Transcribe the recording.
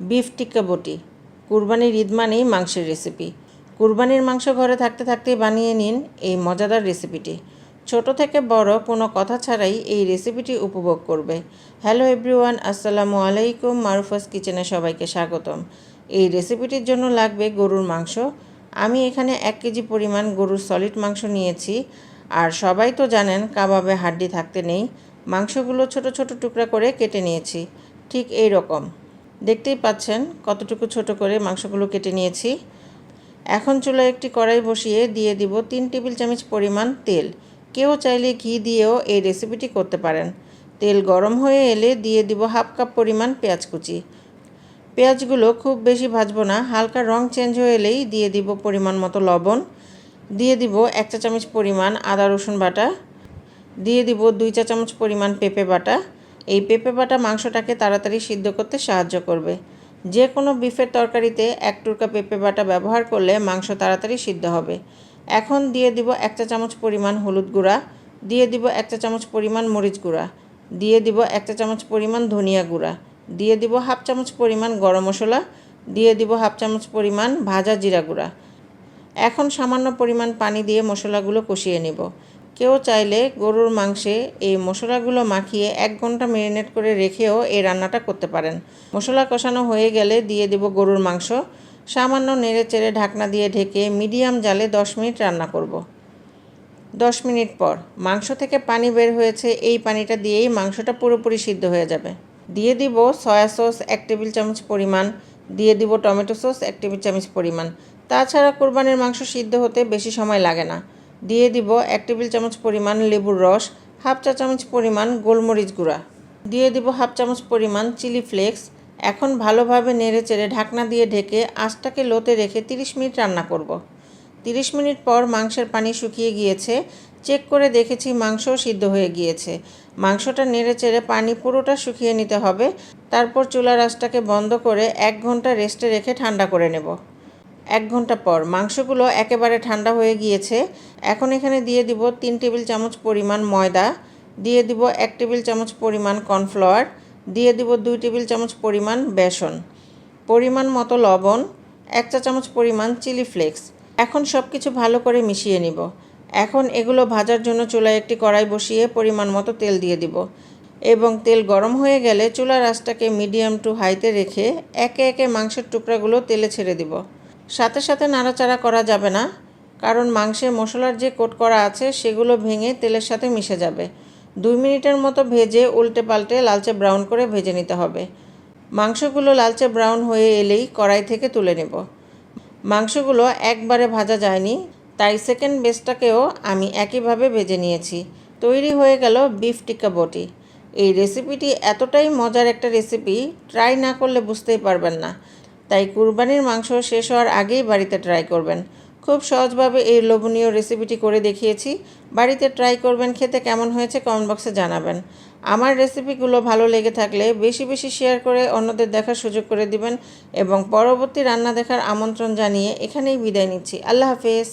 Beef টিক্কা বটি। কুরবানির ঈদ মানেই মাংসের রেসিপি কুরবানির মাংস ঘরে থাকতে থাকতেই বানিয়ে নিন এই মজাদার রেসিপিটি ছোট থেকে বড় কোনো কথা ছাড়াই এই রেসিপিটি উপভোগ করবে। হ্যালো এভরিওয়ান, আসসালামু আলাইকুম, মারুফাস কিচেনে সবাইকে স্বাগতম। এই রেসিপিটির জন্য লাগবে গরুর মাংস। আমি এখানে এক কেজি পরিমাণ গরুর সলিড মাংস নিয়েছি। আর সবাই তো জানেন কাবাবে হাড্ডি থাকতে নেই। মাংসগুলো ছোট ছোট টুকরা করে কেটে নিয়েছি। ঠিক এই রকম। দেখতেই পাচ্ছেন কতটুকু ছোট করে মাংসগুলো কেটে নিয়েছি। এখন চুলায় একটি কড়াই বসিয়ে দিয়ে দিব তিন টেবিল চামচ পরিমাণ তেল। কেউ চাইলে ঘি দিয়েও এই রেসিপিটি করতে পারেন। তেল গরম হয়ে এলে দিয়ে দিব হাফ কাপ পরিমাণ পেঁয়াজ কুচি। পেঁয়াজগুলো খুব বেশি ভাজবো না, হালকা রং চেঞ্জ হয়ে এলেই দিয়ে দিব পরিমাণ মতো লবণ। দিয়ে দিব এক চা চামচ পরিমাণ আদা রসুন বাটা। দিয়ে দিব দুই চা চামচ পরিমাণ পেঁপে বাটা। এই পেঁপে বাটা মাংসটাকে তাড়াতাড়ি সিদ্ধ করতে সাহায্য করবে। যে কোনো বিফের তরকারিতে এক টুকরা পেঁপে বাটা ব্যবহার করলে মাংস তাড়াতাড়ি সিদ্ধ হবে। এখন দিয়ে দিব এক চা চামচ পরিমাণ হলুদ গুঁড়া, দিয়ে দিব এক চা চামচ পরিমাণ মরিচ গুঁড়া, দিয়ে দিব এক চা চামচ পরিমাণ ধনিয়া গুঁড়া, দিয়ে দিব হাফ চামচ পরিমাণ গরম মশলা, দিয়ে দিব হাফ চামচ পরিমাণ ভাজা জিরা গুঁড়া। এখন সামান্য পরিমাণ পানি দিয়ে মশলাগুলো কষিয়ে নেব। কেউ চাইলে গরুর মাংসে এই মশলাগুলো মাখিয়ে এক ঘণ্টা ম্যারিনেট করে রেখেও এই রান্নাটা করতে পারেন। মশলা কষানো হয়ে গেলে দিয়ে দেব গরুর মাংস। সামান্য নেড়ে চেড়ে ঢাকনা দিয়ে ঢেকে মিডিয়াম জালে দশ মিনিট রান্না করব। দশ মিনিট পর মাংস থেকে পানি বের হয়েছে, এই পানিটা দিয়েই মাংসটা পুরোপুরি সিদ্ধ হয়ে যাবে। দিয়ে দিব সয়া সস এক টেবিল চামচ পরিমাণ। দিয়ে দিব টমেটো সস এক টেবিল চামচ পরিমাণ। তাছাড়া কোরবানির মাংস সিদ্ধ হতে বেশি সময় লাগে না। দিয়ে দিব এক টেবিল চামচ পরিমাণ লেবুর রস, হাফ চা চামচ পরিমাণ গোলমরিচ গুঁড়া। দিয়ে দিব হাফ চামচ পরিমাণ চিলি ফ্লেক্স। এখন ভালোভাবে নেড়ে চেড়ে ঢাকনা দিয়ে ঢেকে আঁচটাকে লোতে রেখে 30 মিনিট রান্না করব। 30 মিনিট পর মাংসের পানি শুকিয়ে গিয়েছে। চেক করে দেখেছি মাংসও সিদ্ধ হয়ে গিয়েছে। মাংসটা নেড়ে চেড়ে পানি পুরোটা শুকিয়ে নিতে হবে। তারপর চুলার আঁচটাকে বন্ধ করে এক ঘণ্টা রেস্টে রেখে ঠান্ডা করে নেব। এক ঘণ্টা পর। মাংসগুলো একেবারে ঠান্ডা হয়ে গিয়েছে। এখন এখানে দিয়ে দিব তিন টেবিল চামচ পরিমাণ ময়দা, দিয়ে দিব এক টেবিল চামচ পরিমাণ কর্নফ্লাওয়ার, দিয়ে দিব দুই টেবিল চামচ পরিমাণ বেসন, পরিমাণ মতো লবণ, এক চা চামচ পরিমাণ চিলি ফ্লেক্স। এখন সব কিছু ভালো করে মিশিয়ে নিব। এখন এগুলো ভাজার জন্য চুলায় একটি কড়াই বসিয়ে পরিমাণ মতো তেল দিয়ে দিব। এবং তেল গরম হয়ে গেলে চুলার আঁচটাকে মিডিয়াম টু হাইতে রেখে একে একে মাংসের টুকরাগুলো তেলে ছেড়ে দিব। সাথে সাথে নাড়াচাড়া করা যাবে না, কারণ মাংসে মশলার যে কোট করা আছে সেগুলো ভেঙে তেলের সাথে মিশে যাবে। দুই মিনিটের মতো ভেজে উল্টে পাল্টে লালচে ব্রাউন করে ভেজে নিতে হবে। মাংসগুলো লালচে ব্রাউন হয়ে এলেই কড়াই থেকে তুলে নেব। মাংসগুলো একবারে ভাজা যায়নি, তাই সেকেন্ড বেসটাকেও আমি একইভাবে ভেজে নিয়েছি। তৈরি হয়ে গেল বিফ টিক্কা বটি। এই রেসিপিটি এতটাই মজার একটা রেসিপি, ট্রাই না করলে বুঝতেই পারবেন না। তাই কুরবানির মাংস শেষ হওয়ার আগেই বাড়িতে ট্রাই করবেন। খুব সহজভাবে এই লোভনীয় রেসিপিটি করে দেখিয়েছি। বাড়িতে ট্রাই করবেন, খেতে কেমন হয়েছে কমেন্ট বক্সে জানাবেন। আমার রেসিপিগুলো ভালো লেগে থাকলে বেশি বেশি শেয়ার করে অন্যদের দেখার সুযোগ করে দিবেন এবং পরবর্তী রান্না দেখার আমন্ত্রণ জানিয়ে এখানেই বিদায় নিচ্ছি। আল্লাহ হাফেজ।